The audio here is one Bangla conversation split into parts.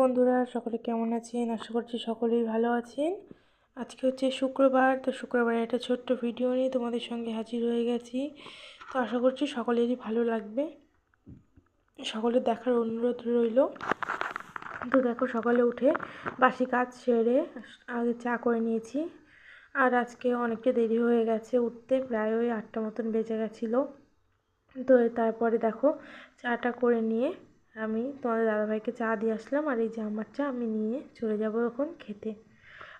বন্ধুরা, সকলে কেমন আছেন? আশা করছি সকলেই ভালো আছেন। আজকে হচ্ছে শুক্রবার, তো শুক্রবারে একটা ছোট্ট ভিডিও নিয়ে তোমাদের সঙ্গে হাজির হয়ে গেছি। তো আশা করছি সকলেরই ভালো লাগবে। সকলের দেখার অনুরোধ রইল। তো দেখো, সকালে উঠে বাসি কাজ সেরে আগে চা করে নিয়েছি। আর আজকে অনেকটা দেরি হয়ে গেছে উঠতে, প্রায় ওই আটটা মতন বেজে গেছিল। তো তারপরে দেখো, চাটা করে নিয়ে আমি তোমাদের দাদাভাইকে চা দিয়ে আসলাম, আর এই যে আমার চা, আমি নিয়ে চলে যাব এখন খেতে।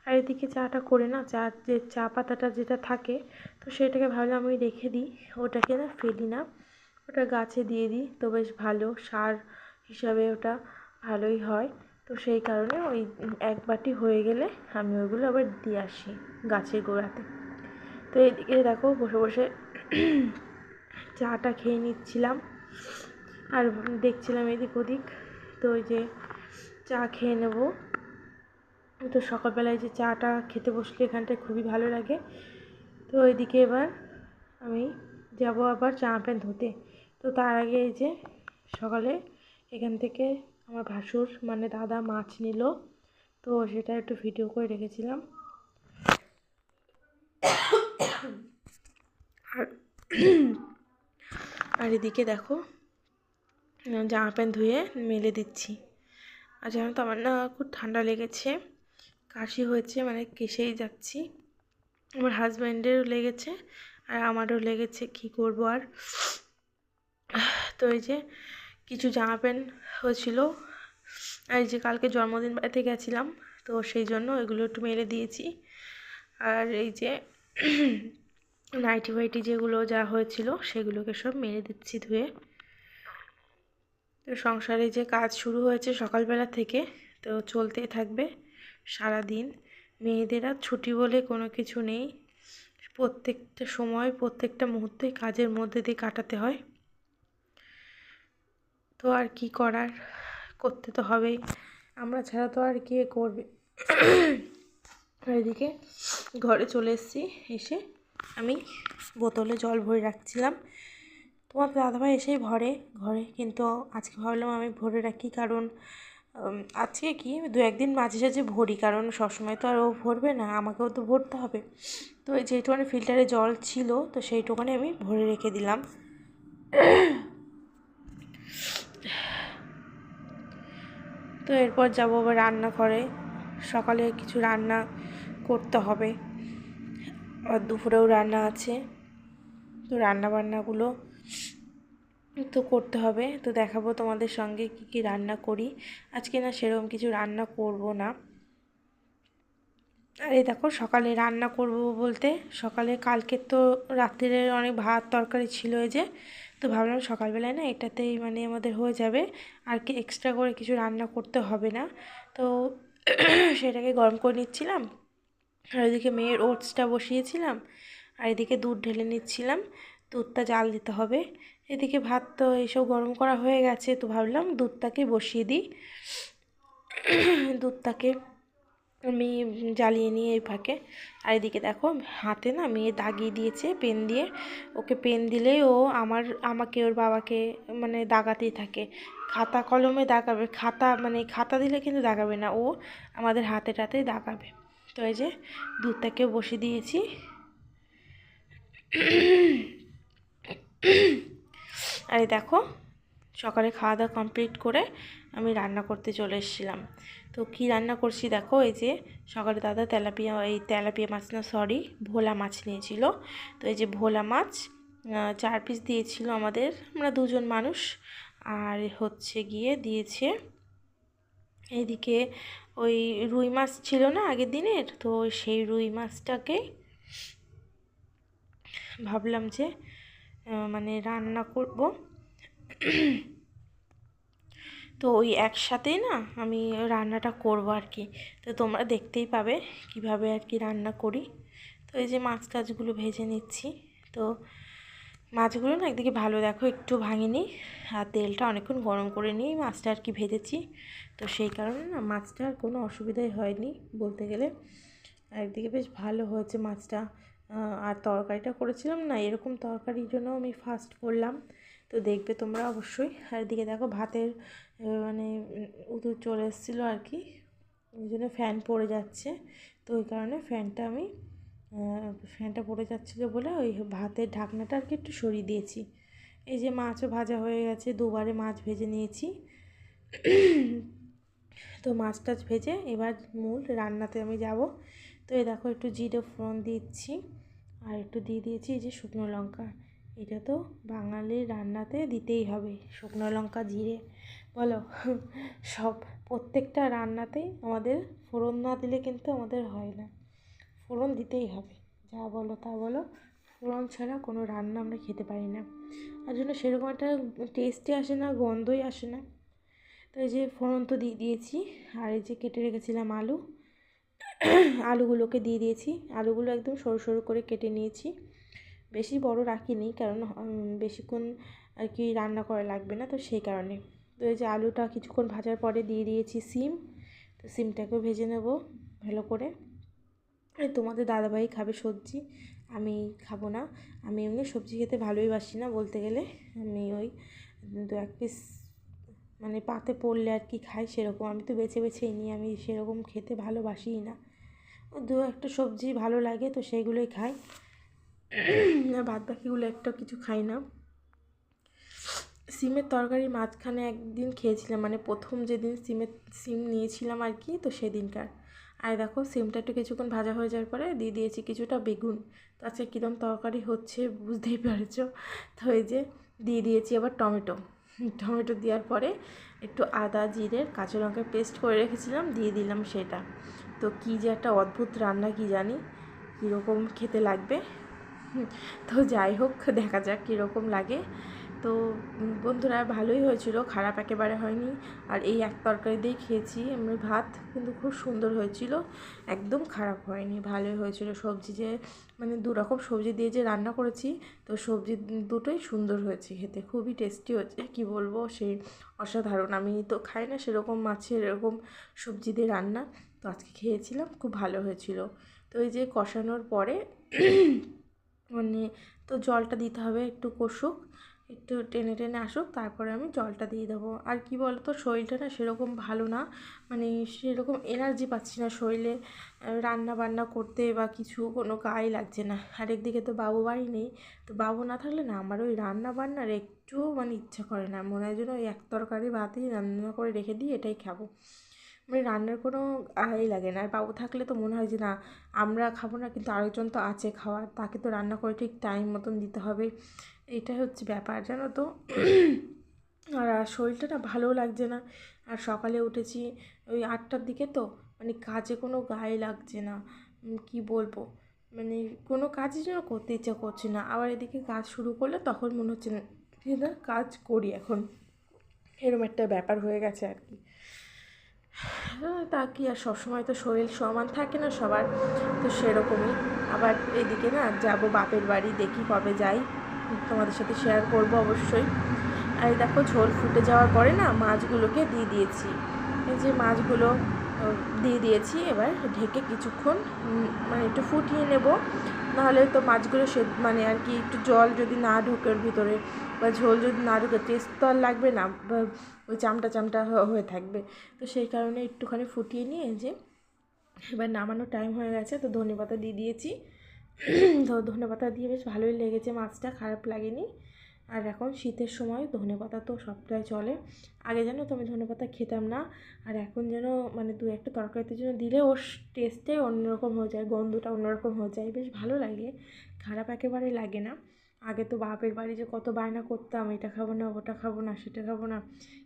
আর এদিকে চাটা করে না, চা, যে চা পাতাটা যেটা থাকে, তো সেটাকে ভাবলাম আমি রেখে দিই। ওটাকে না ফেলি না, ওটা গাছে দিয়ে দিই, তো বেশ ভালো সার হিসাবে ওটা ভালোই হয়। তো সেই কারণে ওই এক বাটি হয়ে গেলে আমি ওইগুলো আবার দিয়ে আসি গাছের গোড়াতে। তো এদিকে দেখো, বসে বসে চাটা খেয়ে নিচ্ছিলাম। আর দেখছিলাম এদিক ওদিক, তো ওই যে চা খেয়ে নেব। তো সকালবেলায় যে চাটা খেতে বসলে এখানটায় খুবই ভালো লাগে। তো ওইদিকে এবার আমি যাব আবার জামা প্যান্ট ধুতে। তো তার আগে এই যে সকালে এখান থেকে আমার ভাসুর মানে দাদা মাছ নিল, তো সেটা একটু ভিডিও করে রেখেছিলাম। আর আর এদিকে দেখো জামা প্যান্ট ধুয়ে মেলে দিচ্ছি। আর জানো তো আমার না খুব ঠান্ডা লেগেছে, কাশি হয়েছে মানে কেসেই যাচ্ছি। আমার হাজব্যান্ডেরও লেগেছে আর আমারও লেগেছে, কি করব আর? তো এই যে কিছু জামা প্যান্ট হয়েছিল, আর যে কালকে জন্মদিন বাড়িতে গেছিলাম, তো সেই জন্য এগুলো একটু মেলে দিয়েছি। আর এই যে নাইটি ফাইটি যেগুলো যা হয়েছিল, সেগুলোকে সব মেরে দিচ্ছি ধুয়ে। তো সংসারে যে কাজ শুরু হয়েছে সকালবেলা থেকে, তো চলতেই থাকবে সারা দিন মেয়েদের আর ছুটি বলে কোনো কিছু নেই। প্রত্যেকটা সময়, প্রত্যেকটা মুহূর্তই কাজের মধ্যে দিয়ে কাটাতে হয়। তো আর কি করার, করতে তো হবেই। আমরা ছাড়া তো আর কে করবে? এদিকে ঘরে চলে এসেছি, এসে আমি বোতলে জল ভরে রাখছিলাম। তোমার দাদাভাই এসেই ভরে ঘরে কিন্তু আজকে ভাবলাম আমি ভরে রাখি কারণ আজকে কি দু একদিন মাঝে সাঝে ভরি কারণ সবসময় তো আর ও ভরবে না, আমাকেও তো ভরতে হবে। তো যেটুখানি ফিল্টারে জল ছিল, তো সেইটুখানি আমি ভরে রেখে দিলাম। তো এরপর যাব আবার রান্না করে সকালে কিছু রান্না করতে হবে। আর দুপুরেও রান্না আছে। তো রান্না বান্নাগুলো তো করতে হবে। তো দেখাবো তোমাদের সঙ্গে কি কি রান্না করি। আজকে না সেরকম কিছু রান্না করব না। আর এই দেখো, সকালে রান্না করব বলতে, সকালে কালকে তো রাত্রিরের অনেক ভাত তরকারি ছিল এই যে, তো ভাবলাম সকালবেলায় না এটাতেই মানে আমাদের হয়ে যাবে। আর কি এক্সট্রা করে কিছু রান্না করতে হবে না। তো সেটাকে গরম করে নিচ্ছিলাম। আর ওইদিকে মেয়ের ওটসটা বসিয়েছিলাম। আর এদিকে দুধ ঢেলে নিচ্ছিলাম। দুধটা জাল দিতে হবে। এদিকে ভাত তো এইসব গরম করা হয়ে গেছে, তো ভাবলাম দুধটাকে বসিয়ে দিই। দুধটাকে আমি জ্বালিয়ে নিয়ে এই ফাঁকে। আর এদিকে দেখো হাতে না মেয়ে দাগিয়ে দিয়েছে পেন দিয়ে। ওকে পেন দিলেই ও আমার, আমাকে, ওর বাবাকে মানে দাগাতেই থাকে। খাতা কলমে দাগাবে, খাতা মানে খাতা দিলে কিন্তু দাগাবে না, ও আমাদের হাতে টাতেই দাগাবে। তো এই যে দুধটাকে বসিয়ে দিয়েছি। আর দেখো, সকালে খাওয়া দাওয়া কমপ্লিট করে আমি রান্না করতে চলে এসেছিলাম। তো কি রান্না করছি দেখো, এই যে সকালে দাদা তেলাপিয়া, এই তেলাপিয়া মাছ না সরি ভোলা মাছ নিয়েছিল। তো এই যে ভোলা মাছ চার পিস দিয়েছিল আমাদের, আমরা দুজন মানুষ। আর হচ্ছে গিয়ে দিয়েছে এইদিকে ওই রুই মাছ ছিল না আগের দিনের? তো সেই রুই মাছটাকে ভাবলাম যে মানে রান্না করব। তো ওই একসাথেই না আমি রান্নাটা করব আর কি। তো তোমরা দেখতেই পাবে কীভাবে আর কি রান্না করি। তো এই যে মাছ টাছগুলো ভেজে নিচ্ছি। তো মাছগুলো না একদিকে ভালো দেখো একটু ভাঙিনি, আর তেলটা অনেকক্ষণ গরম করে নিয়ে মাছটা আর কি ভেজেছি। তো সেই কারণে না মাছটার কোনো অসুবিধাই হয়নি বলতে গেলে। একদিকে বেশ ভালো হয়েছে মাছটা। আর তরকারিটা করেছিলাম না, এরকম তরকারির জন্য আমি ফার্স্ট করলাম। তো দেখবে তোমরা অবশ্যই। আর এদিকে দেখো ভাতের মানে উতু চলে এসেছিল আর কি। ওই জন্য ফ্যান পড়ে যাচ্ছে। তো ওই কারণে ফ্যানটা আমি ফ্যানটা পড়ে যাচ্ছিল বলে ওই ভাতের ঢাকনাটা আর কি একটু সরিয়ে দিয়েছি। এই যে মাছও ভাজা হয়ে গেছে, দুবারে মাছ ভেজে নিয়েছি। তো মাছ টাছ ভেজে এবার মূল রান্নাতে আমি যাব। তো এ দেখো একটু জিরে ফোড়ন দিচ্ছি আর একটু দিয়ে দিয়েছি এই যে শুকনো লঙ্কা। এটা তো বাঙালির রান্নাতে দিতেই হবে শুকনো লঙ্কা, জিরে, বলো সব প্রত্যেকটা রান্নাতেই আমাদের ফোড়ন না দিলে কিন্তু আমাদের হয় না। ফোড়ন দিতেই হবে, যা বলো তা বলো। ফোড়ন ছাড়া কোনো রান্না আমরা খেতে পারি না। আর জন্য সেরকম একটা টেস্টই আসে না, গন্ধই আসে না। তো এই যে ফোড়ন তো দিয়ে দিয়েছি, আর এই যে কেটে রেখেছিলাম আলু। আলুগুলোকে দিয়ে দিয়েছি। আলুগুলো একদম সরু সরু করে কেটে নিয়েছি। বেশি বড় রাখিনি, কারণ বেশিক্ষণ আর কি রান্না করা লাগবে না, তো সেই কারণে। তো এই যে আলুটা কিছুক্ষণ ভাজার পরে দিয়ে দিয়েছি সিম। তো সিমটাকেও ভেজে নেব ভালো করে। তোমাদের দাদাভাই খাবে সবজি, আমি খাব না। আমি এমনি সবজি খেতে ভালোই বাসি না বলতে গেলে। আমি ওই দু এক পিস মানে পাতে পড়লে আর কি খাই সেরকম। আমি তো বেছে বেছেই নিই, আমি সেরকম খেতে ভালোবাসিই না। দু একটা সবজি ভালো লাগে তো সেইগুলোই খাই। বাদ বাকিগুলো একটা কিছু খাই না। সিমের তরকারি মাঝখানে একদিন খেয়েছিলাম মানে প্রথম যেদিন সিমের সিম নিয়েছিলাম আর কি, তো সেদিনকার। আর দেখো সিমটা একটু কিছুক্ষণ ভাজা হয়ে যাওয়ার পরে দিয়ে দিয়েছি কিছুটা বেগুন। তো আজকে কীরকম তরকারি হচ্ছে বুঝতেই পারছ। তো এই যে দিয়ে দিয়েছি আবার টমেটো। টমেটো দেওয়ার পরে একটু আদা জিরের কাঁচা লঙ্কার পেস্ট করে রেখেছিলাম, দিয়ে দিলাম সেটা। তো কী যে একটা অদ্ভুত রান্না কি জানি, কীরকম খেতে লাগবে। তো যাই হোক, দেখা যাক কীরকম লাগে। তো বন্ধুরা ভালোই হয়েছিল, খারাপ একেবারে হয়নি। আর এই এক তরকারি দিয়েই খেয়েছি আমি ভাত, কিন্তু খুব সুন্দর হয়েছিল। একদম খারাপ হয়নি, ভালোই হয়েছিল। সবজি যে মানে দু রকম সবজি দিয়ে যে রান্না করেছি, তো সবজি দুটোই সুন্দর হয়েছে খেতে, খুবই টেস্টি হয়েছে, কি বলব? সেই অসাধারণ। আমি তো খাই না সেরকম মাছের এরকম সবজি দিয়ে রান্না, তো আজকে খেয়েছিলাম, খুব ভালো হয়েছিল। তো এই যে কষানোর পরে মানে তো জলটা দিতে হবে, একটু কষুক। একটু টেনে টেনে আসুক, তারপরে আমি জলটা দিয়ে দেবো। আর কি বলো তো শরীরটা না সেরকম ভালো না মানে সেরকম এনার্জি পাচ্ছি না শরীরে। রান্না বান্না করতে বা কিছু কোনো গায়ে লাগছে না। আর একদিকে তো বাবু বাড়ি নেই, তো বাবু না থাকলে না আমার ওই রান্না বান্নার একটুও মানে ইচ্ছা করে না। মনে হয় যেন ওই এক তরকারি ভাতই রান্না করে রেখে দিই এটাই খাব। মানে রান্নার কোনো আই লাগে না। আর বাবু থাকলে তো মনে হয় যে, না, আমরা খাব না, কিন্তু আরেকজন তো আছে খাওয়ার। তাকে তো রান্না করে ঠিক টাইম মতন দিতে হবে। এটাই হচ্ছে ব্যাপার, জানো তো? আর শরীরটা না ভালোও লাগছে না। আর সকালে উঠেছি ওই আটটার দিকে তো মানে কাজে কোনো গায়ে লাগছে না। কি বলব? মানে কোনো কাজই যেন করতে ইচ্ছা করছে না। আবার এদিকে কাজ শুরু করলে তখন মনে হচ্ছে না, কাজ করি এখন। এরকম একটা ব্যাপার হয়ে গেছে আর কি। তা কি আর, সবসময় তো শরীর সমান থাকে না সবার, তো সেরকমই। আবার এদিকে না, যাব বাপের বাড়ি, দেখি কবে যাই। তোমাদের সাথে শেয়ার করব অবশ্যই। আর দেখো, ঝোল ফুটে যাওয়ার পরে না, মাছগুলোকে দিয়ে দিয়েছি। এই যে মাছগুলো দিয়ে দিয়েছি, এবার ঢেকে কিছুক্ষণ মানে একটু ফুটিয়ে নেব। নাহলে তো মাছগুলো সে মানে আর কি একটু জল যদি না ঢোকে ভিতরে বা ঝোল যদি না ঢোকে টেস্ট তো আর লাগবে না ওই চামটা চামটা হয়ে থাকবে। তো সেই কারণে একটুখানি ফুটিয়ে নিয়ে যে এবার নামানোর টাইম হয়ে গেছে, তো ধনেপাতা দিয়ে দিয়েছি। তো ধনেপাতা দিয়ে বেশ ভালোই লেগেছে, মাছটা খারাপ লাগেনি। আর এখন শীতের সময় ধনেপাতা তো সবটাই চলে। আগে যেন তো আমি ধনেপাতা খেতাম না, আর এখন যেন মানে দু একটা তরকারিতে যেন দিলে ওর টেস্টটাই অন্যরকম হয়ে যায়, গন্ধটা অন্যরকম হয়ে যায়, বেশ ভালো লাগে। খারাপ একেবারে লাগে না। আগে তো বাপের বাড়ি যে কত বায়না করতাম, এটা খাব না, ওটা খাব না, সেটা খাব না।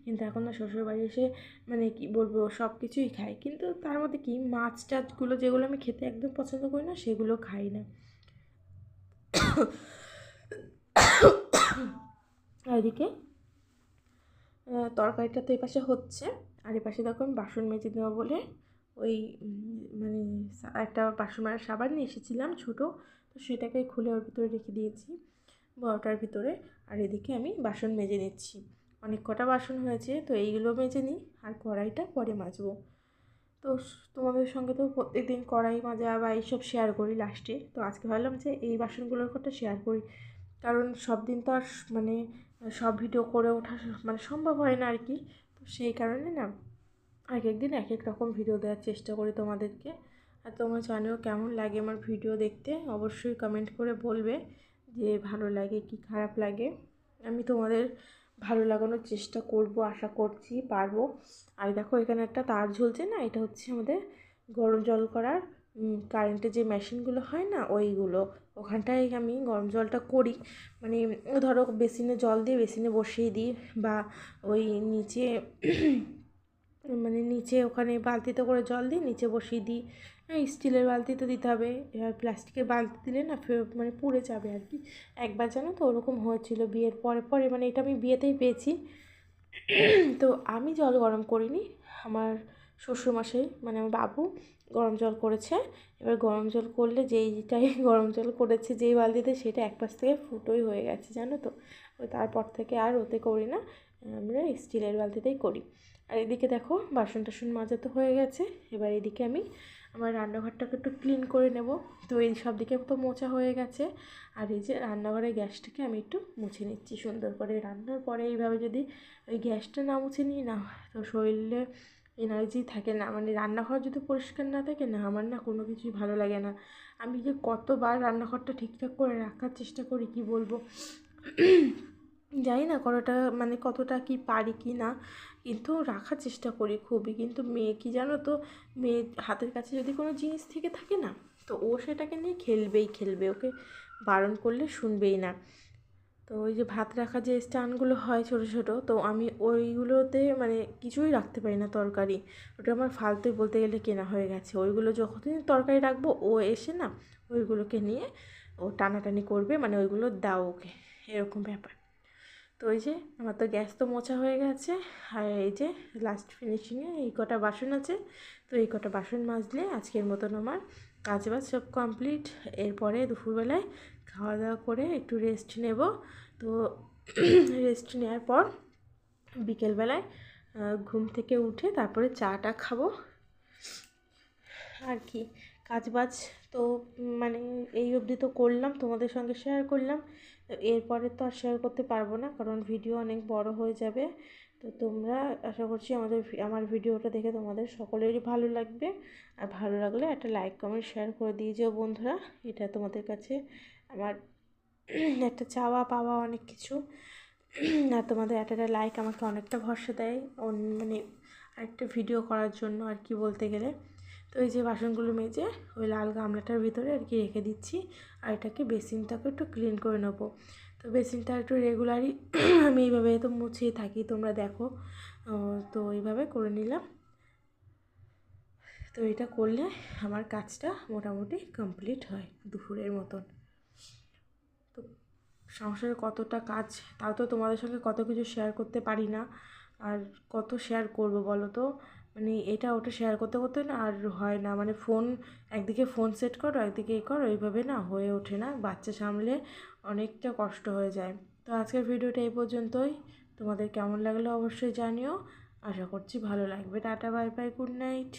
কিন্তু এখন না শ্বশুর বাড়ি এসে মানে কি বলব, সব কিছুই খাই কিন্তু তার মধ্যে কি মাছ টাছগুলো যেগুলো আমি খেতে একদম পছন্দ করি না, সেগুলো খাই না। এদিকে তরকারিটা তো এপাশে হচ্ছে। আর এপাশে দেখো আমি বাসন মেজে দেওয়া বলে ওই মানে একটা বাসন মারার সাবান নিয়ে এসেছিলাম ছোটো, তো সেটাকে খুলে ওর ভিতরে রেখে দিয়েছি। বড়টার ভিতরে আর এদিকে আমি বাসন মেজে নিচ্ছি। অনেক কটা বাসন হয়েছে, তো এইগুলো মেজে নিই আর কড়াইটা পরে মাজবো। তো তোমাদের সঙ্গে তো প্রত্যেকদিন কড়াই মাজা বা এইসব শেয়ার করি লাস্টে তো আজকে ভাবলাম যে এই বাসনগুলোর কথা শেয়ার করি। কারণ সব দিন তো আর মানে সব ভিডিও করে ওঠা মানে সম্ভব হয় না আর কি। তো সেই কারণে না এক এক দিন এক এক রকম ভিডিও দেওয়ার চেষ্টা করি তোমাদেরকে। আর তোমরা জানিও কেমন লাগে আমার ভিডিও দেখতে, অবশ্যই কমেন্ট করে বলবে। যে ভালো লাগে, কি খারাপ লাগে, আমি তোমাদের ভালো লাগানোর চেষ্টা করব, আশা করছি পারব। আর দেখো এখানে একটা তার ঝুলছে না, এটা হচ্ছে আমাদের গরম জল করার কারেন্টের যে মেশিনগুলো হয় না, ওইগুলো। ওখানটায় আমি গরম জলটা করি। মানে ধরো বেসিনে জল দিয়ে বেসিনে বসিয়ে দিই, বা ওই নিচে মানে নিচে ওখানে বালতিতে করে জল দিই, নিচে বসিয়ে দিই। হ্যাঁ স্টিলের বালতিতে দিতে হবে। এবার প্লাস্টিকের বালতি দিলে না মানে পুড়ে যাবে আর কি। একবার জানো তো ওরকম হয়েছিল বিয়ের পরে পরে মানে এটা আমি বিয়েতেই পেয়েছি। তো আমি জল গরম করিনি। আমার শ্বশুরমশাই মানে আমার বাবু গরম জল করেছে। এবার গরম জল করলে যেইটাই গরম জল করেছে, যেই বালতিতে, সেটা এক পাশ থেকে ফুটোই হয়ে গেছে, জানো তো। তারপর থেকে আর ওতে করি না, আমরা স্টিলের বালতিতেই করি। আর এদিকে দেখো বাসন টাসন মাজা তো হয়ে গেছে, এবার এদিকে আমি আমার রান্নাঘরটাকে একটু ক্লিন করে নেব। তো এই সব দিকে তো মোছা হয়ে গেছে, আর এই যে রান্নাঘরের গ্যাসটাকে আমি একটু মুছে নিচ্ছি সুন্দর করে। রান্নার পরে এইভাবে যদি ওই গ্যাসটা না মুছে নিই, না তো শরীরে এনার্জি থাকে না। মানে রান্নাঘর যদি পরিষ্কার না থাকে, না, আমার না কোনো কিছুই ভালো লাগে না। আমি যে কতবার রান্নাঘরটা ঠিকঠাক করে রাখার চেষ্টা করি, কি বলব? জানি না কতটা মানে কতটা কি পারি কি না, কিন্তু রাখার চেষ্টা করি খুবই। কিন্তু মেয়ে কি জানো তো, মেয়ে হাতের কাছে যদি কোনো জিনিস থেকে থাকে না, তো ও সেটাকে নিয়ে খেলবেই খেলবে, ওকে বারণ করলে শুনবেই না। তো ওই যে ভাত রাখা যে স্ট্যান্ডগুলো হয় ছোটো ছোটো, তো আমি ওইগুলোতে মানে কিছুই রাখতে পারি না তরকারি। ওটা আমার ফালতুই বলতে গেলে কেনা হয়ে গেছে। ওইগুলো যখনই তরকারি রাখব, ও এসে না ওইগুলোকে নিয়ে ও টানাটানি করবে মানে ওইগুলো দাও ওকে। এরকম ব্যাপার। তো ওই যে আমার তো গ্যাস তো মোছা হয়ে গেছে, আর এই যে লাস্ট ফিনিশিংয়ে এই কটা বাসন আছে, তো এই কটা বাসন মাজলে আজকের মতন আমার কাজ বাজ সব কমপ্লিট এরপরে দুপুরবেলায় খাওয়া দাওয়া করে একটু রেস্ট নেব। তো রেস্ট নেওয়ার পর বিকেলবেলায় ঘুম থেকে উঠে তারপরে চাটা খাব। আর কি? কাজ বাজ তো মানে এই অবধি তো করলাম, তোমাদের সঙ্গে শেয়ার করলাম। এরপরে তো আর শেয়ার করতে পারব না, কারণ ভিডিও অনেক বড় হয়ে যাবে। তো তোমরা, আশা করছি আমাদের আমার ভিডিওটা দেখে তোমাদের সকলেরই ভালো লাগবে। আর ভালো লাগলে একটা লাইক কমেন্ট শেয়ার করে দিয়ে যাও বন্ধুরা। এটা তোমাদের কাছে আমার একটা চাওয়া পাওয়া অনেক কিছু। আর তোমাদের একটা লাইক আমাকে অনেকটা ভরসা দেয় মানে আরেকটা ভিডিও করার জন্য আর কি বলতে গেলে। তো এই যে বাসনগুলো মেজে ওই লাল গামলাটার ভিতরে আর কি রেখে দিচ্ছি। আর এটাকে বেসিনটাকে একটু ক্লিন করে নেব। তো বেসিনটা একটু রেগুলারই আমি এইভাবে তো মুছেই থাকি, তোমরা দেখো। তো এইভাবে করে নিলাম। তো এটা করলে আমার কাজটা মোটামুটি কমপ্লিট হয় দুপুরের মতন। তো সংসারে কতটা কাজ, তাও তো তোমাদের সঙ্গে কত কিছু শেয়ার করতে পারি না। আর কত শেয়ার করব বলো তো? মানে এটা ওটা শেয়ার করতে করতে না আর হয় না। মানে ফোন একদিকে ফোন সেট করো, একদিকে এ করো, এইভাবে না হয়ে ওঠে না। বাচ্চা সামলে অনেকটা কষ্ট হয়ে যায়। তো আজকের ভিডিওটা এই পর্যন্তই। তোমাদের কেমন লাগল অবশ্যই জানিও। আশা করছি ভালো লাগবে। Tata bye bye good night